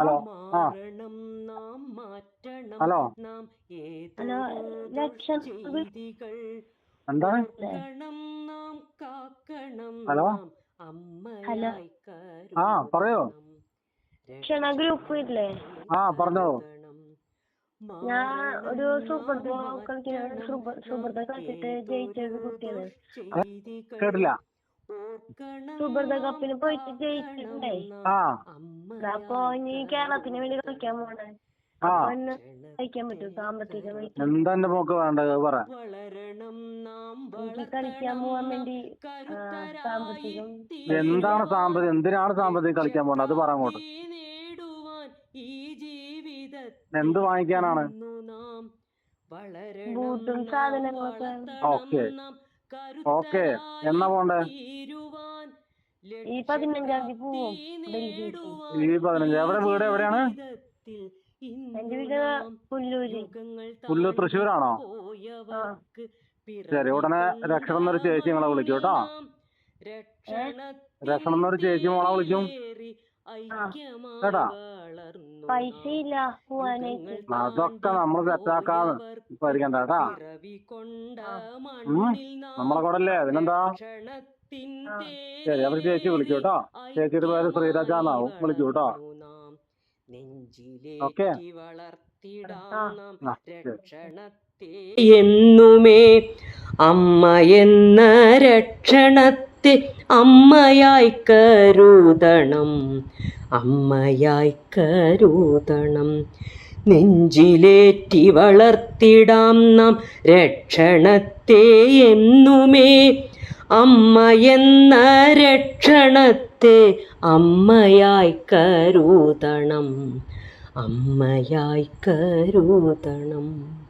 Hello ആ. മാറണം നാം മാറ്റണം. ഹലോ. നാം ഹലോ ലക്ഷം ചെയ്തികൾ എന്താണ്? ഓർക്കണം നാം കാക്കണം. ഹലോ? അമ്മയായി ആ, പറയോ. ക്ഷണ ഗ്രൂപ്പ് ഇല്ലേ? ആ പറഞ്ഞോളൂ. ഞാൻ ഒരു സൂപ്പർ കളിക്കുന്ന സൂപ്പർ സൂപ്പർ കളിച്ചിട്ട് ജയിച്ച ഒരു കുട്ടിയാണ്. കേട്ടില്ല. സൂപ്പർ കപ്പിന് പോയിട്ട് ജയിച്ചിട്ടുണ്ടേ? ആ. അപ്പൊ ഇനി കേരളത്തിന് വേണ്ടി കളിക്കാൻ പോണേ. ആ. അപ്പൊ കളിക്കാൻ പറ്റും? സാമ്പത്തികമായിട്ട് എന്താ എന്റെ മോക്ക് വേണ്ടത്? പറ. വളരണം നാം എനിക്ക് കളിക്കാൻ പോവാൻ വേണ്ടി സാമ്പത്തികം എന്താണ് സാമ്പത്തികം? എന്തിനാണ് സാമ്പത്തികം കളിക്കാൻ പോണത് അത് പറ അങ്ങോട്ട്. എന്ത് വാങ്ങിക്കാനാണ്? ബൂട്ടും സാധനങ്ങളൊക്കെ ഓക്കെ. ഓക്കെ. എന്നാ പോണ്ടേ? ഈ പതിനഞ്ചാം തീയതി പോവും ഈ പതിനഞ്ചാം എവിടെ വീട് എവിടെയാണ്? എന്റെ വീട് പുല്ലൂര്. പുല്ലൂർ തൃശ്ശൂരാണോ? ശരി ഉടനെ രക്ഷണം എന്നൊരു ചേച്ചി നിങ്ങളെ വിളിക്കും കേട്ടോ. രക്ഷണം എന്നൊരു ചേച്ചി മോളെ വിളിക്കും. കേട്ടാ? പൈസ ഇല്ല പോവാനായിട്ട്. അതൊക്കെ നമ്മൾ സെറ്റാക്കാന്ന് പരിക്കണ്ട കേട്ടാ. നമ്മളെ കൂടെ അല്ലേ അതിനെന്താ ശരി അവർ ചേച്ചി വിളിക്കും കേട്ടോ. ചേച്ചിയുടെ പേര് ശ്രീരാജ എന്നാവും വിളിക്കൂ കേട്ടോ. ഓക്കെ. എന്നുമേ അമ്മ എന്ന രക്ഷണത്തെ അമ്മയായി കരുതണം. അമ്മയായി കരുതണം. നെഞ്ചിലേറ്റി വളർത്തിടാം നാം രക്ഷണത്തെ എന്നുമേ അമ്മ എന്ന രക്ഷണത്തെ അമ്മയായി കരുതണം. അമ്മയായി കരുതണം.